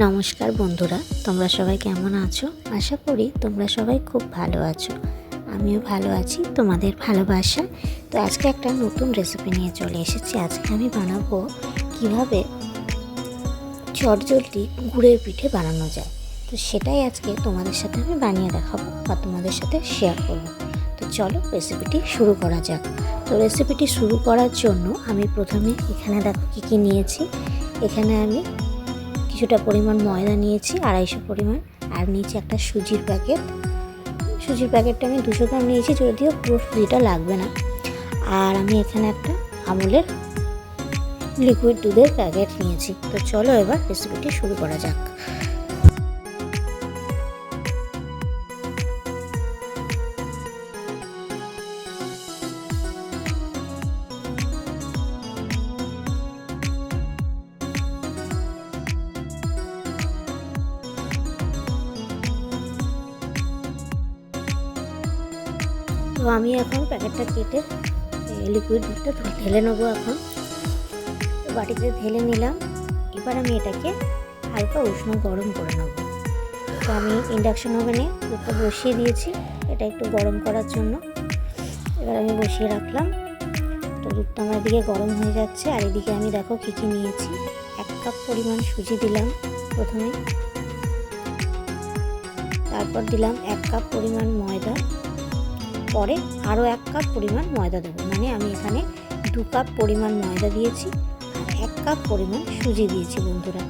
নমস্কার বন্ধুরা, তোমরা সবাই কেমন আছো? আশা করি তোমরা সবাই খুব ভালো আছো। আমিও ভালো আছি, তোমাদের ভালোবাসা। তো আজকে একটা নতুন রেসিপি নিয়ে চলে এসেছি। আজকে আমি বানাবো কীভাবে চটজলদি গুড়ের পিঠে বানানো যায়। তো সেটাই আজকে তোমাদের সাথে আমি বানিয়ে দেখাবো বা তোমাদের সাথে শেয়ার করব। তো চলো রেসিপিটি শুরু করা যাক। তো রেসিপিটি শুরু করার জন্য আমি প্রথমে এখানে দেখো কী কী নিয়েছি। এখানে আমি কিছুটা পরিমাণ ময়দা নিয়েছি, আড়াইশো পরিমাণ। আর নিয়েছি একটা সুজির প্যাকেট। সুজির প্যাকেটটা আমি দুশো গ্রাম নিয়েছি, যদিও পুরো সুজিটা লাগবে না। আর আমি এখানে একটা আমুলের লিকুইড দুধের প্যাকেট নিয়েছি। তো চলো এবার রেসিপিটি শুরু করা যাক। তো আমি এখন প্যাকেটটা কেটে লিকুইড দুধটা ঢেলে নেব এখন। তো বাটিতে ঢেলে নিলাম। এবার আমি এটাকে হালকা উষ্ণ গরম করে নেব। তো আমি ইন্ডাকশন ওভেনে দুধটা বসিয়ে দিয়েছি। এটা একটু গরম করার জন্য। এবার আমি বসিয়ে রাখলাম। তো দুধটা আমার এদিকে গরম হয়ে যাচ্ছে। আর এদিকে আমি দেখো কী কী নিয়েছি। এক কাপ পরিমাণ সুজি দিলাম প্রথমে। তারপর দিলাম এক কাপ পরিমাণ ময়দা। পরে আরও এক কাপ পরিমাণ ময়দা দেবো। মানে আমি এখানে দু কাপ পরিমাণ ময়দা দিয়েছি আর এক কাপ পরিমাণ সুজি দিয়েছি বন্ধুরা।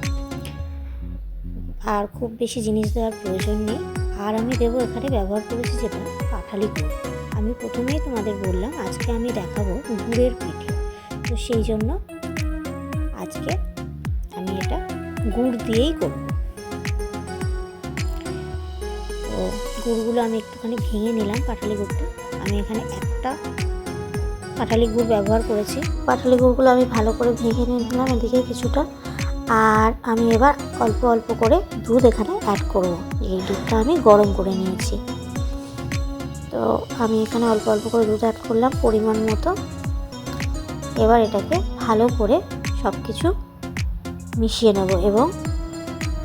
আর খুব বেশি জিনিস দেওয়ার প্রয়োজন নেই। আর আমি দেবো এখানে ব্যবহার করেছি যেটা পাঠালি গুড়। আমি প্রথমেই তোমাদের বললাম, আজকে আমি দেখাবো গুড়ের পিঠে। তো সেই জন্য আজকে আমি এটা গুড় দিয়েই করব। গুড়গুলো আমি একটুখানি ভেঙে নিলাম পাটালি গুড়টা। আমি এখানে একটা পাটালি গুড় ব্যবহার করেছি। পাটালি গুড়গুলো আমি ভালো করে ভেঙে নিয়ে নিলাম এদিকে কিছুটা। আর আমি এবার অল্প অল্প করে দুধ এখানে অ্যাড করব। এই দুধটা আমি গরম করে নিয়েছি। তো আমি এখানে অল্প অল্প করে দুধ অ্যাড করলাম পরিমাণ মতো। এবার এটাকে ভালো করে সব কিছু মিশিয়ে নেব এবং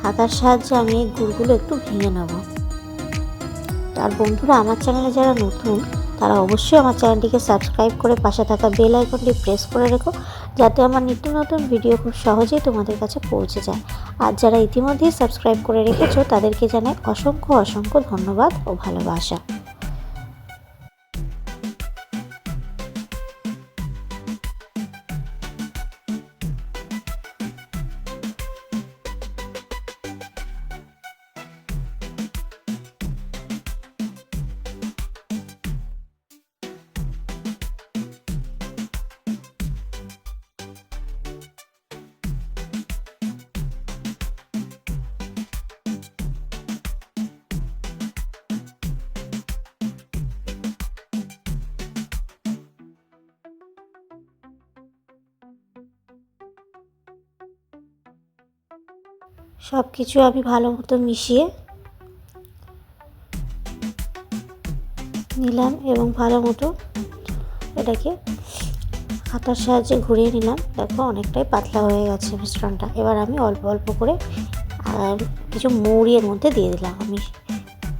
হাতার সাহায্যে আমি এই গুড়গুলো একটু ভেঙে নেব। আর বন্ধুরা, আমার চ্যানেলে যারা নতুন, তারা অবশ্যই আমার চ্যানেলটিকে সাবস্ক্রাইব করে পাশে থাকা বেল আইকনটি প্রেস করে রেখো, যাতে আমার নিত্য নতুন ভিডিও খুব সহজেই তোমাদের কাছে পৌঁছে যায়। আর যারা ইতিমধ্যেই সাবস্ক্রাইব করে রেখেছো, তাদেরকে জানাই অসংখ্য অসংখ্য ধন্যবাদ ও ভালোবাসা। সব কিছু আমি ভালো মতো মিশিয়ে নিলাম এবং ভালো মতো এটাকে হাতার সাহায্যে ঘুরিয়ে নিলাম। দেখো অনেকটাই পাতলা হয়ে গেছে মিশ্রণটা। এবার আমি অল্প অল্প করে কিছু মৌরি মধ্যে দিয়ে দিলাম। আমি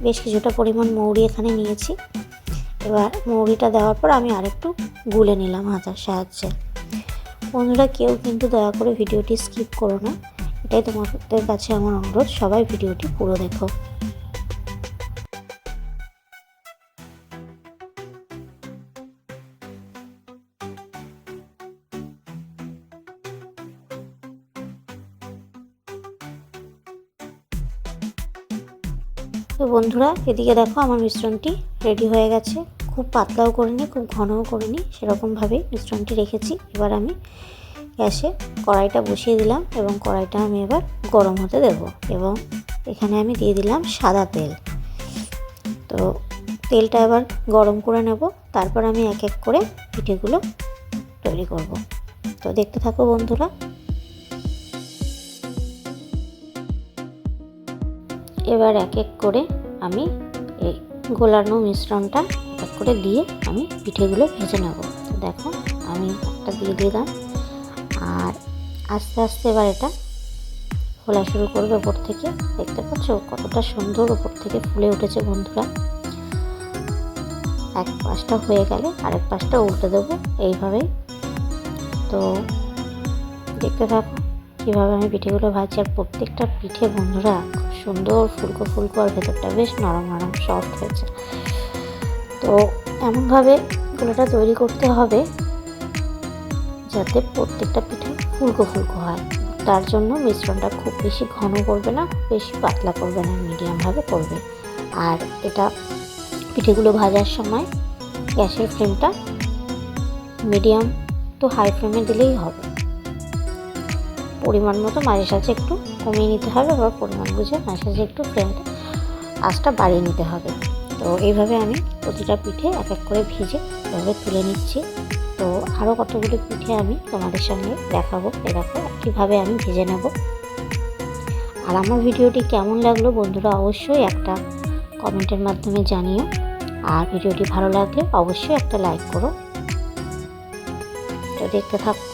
বেশ কিছুটা পরিমাণ মৌরি এখানে নিয়েছি। এবার মৌরিটা দেওয়ার পর আমি আরেকটু গুলে নিলাম হাতার সাহায্যে। বন্ধুরা, কেউ কিন্তু দয়া করে ভিডিওটি স্কিপ করো না। এটাই তোমাদের কাছে আমার অনুরোধ, সবাই ভিডিওটি পুরো দেখো। তো বন্ধুরা, এদিকে দেখো আমার মিশ্রণটি রেডি হয়ে গেছে। খুব পাতলাও করিনি, খুব ঘনও করিনি, সেরকমভাবেই মিশ্রণটি রেখেছি। এবার আমি গ্যাসে কড়াইটা বসিয়ে দিলাম এবং কড়াইটা আমি এবার গরম হতে দেব এবং এখানে আমি দিয়ে দিলাম সাদা তেল। তো তেলটা এবার গরম করে নেব, তারপর আমি এক এক করে পিঠেগুলো তৈরি করব। তো দেখতে থাকো বন্ধুরা। এবার এক এক করে আমি এই গোলানো মিশ্রণটা এক করে দিয়ে আমি পিঠেগুলো ভেজে নেব। দেখো আমি একটা দিয়ে দিলাম। আস্তে আস্তে এবার এটা খোলা শুরু করবে ওপর থেকে। দেখতে পাচ্ছ কতটা সুন্দর ওপর থেকে ফুলে উঠেছে বন্ধুরা। এক পাশটা হয়ে গেলে, আরেক পাশটা উল্টে দেবো এইভাবেই। তো দেখতে থাকো কীভাবে আমি পিঠেগুলো ভাজছি আর প্রত্যেকটা পিঠে বন্ধুরা খুব সুন্দর ফুলকো ফুলকো, আর ভেতরটা বেশ নরম নরম সফট হয়েছে। তো এমনভাবে গুলোটা তৈরি করতে হবে যাতে প্রত্যেকটা পিঠে ফুলকো ফুলকো হয়। তার জন্য মিশ্রণটা খুব বেশি ঘন করবে না খুব বেশি পাতলা করবে না, মিডিয়ামভাবে করবে। আর এটা পিঠেগুলো ভাজার সময় গ্যাসের ফ্লেমটা মিডিয়াম তো হাই ফ্লেমে দিলেই হবে। পরিমাণ মতো মাঝে সাঝে একটু কমিয়ে নিতে হবে আবার পরিমাণ বুঝে মাঝে সাঝে একটু ফ্লেমটা, আঁচটা বাড়িয়ে নিতে হবে। তো এইভাবে আমি প্রতিটা পিঠে এক এক করে ভেজে এভাবে তুলে নিচ্ছি। তো আরও কতগুলো পিঠে আমি তোমাদের সঙ্গে দেখাবো। এরকম কীভাবে আমি ভেজে নেব। আর আমার ভিডিওটি কেমন লাগল বন্ধুরা অবশ্যই একটা কমেন্টের মাধ্যমে জানিও। আর ভিডিওটি ভালো লাগলে অবশ্যই একটা লাইক করো। তো দেখতে থাকো।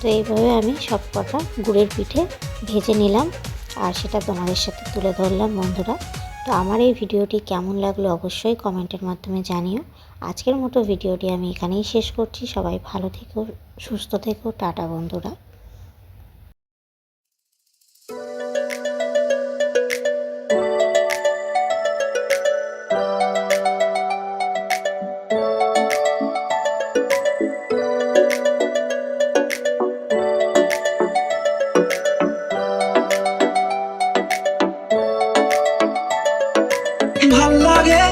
তো এইভাবে আমি সব কটা গুড়ের পিঠে ভেজে নিলাম আর সেটা তোমাদের সাথে তুলে ধরলাম, বন্ধুরা। তো আমার এই ভিডিওটি কেমন লাগল অবশ্যই কমেন্টের মাধ্যমে জানিও। আজকের মতো ভিডিওটি আমি এখানেই শেষ করছি। সবাই ভালো থেকো, সুস্থ থেকো। টাটা, বন্ধুরা। ভালো লাগে?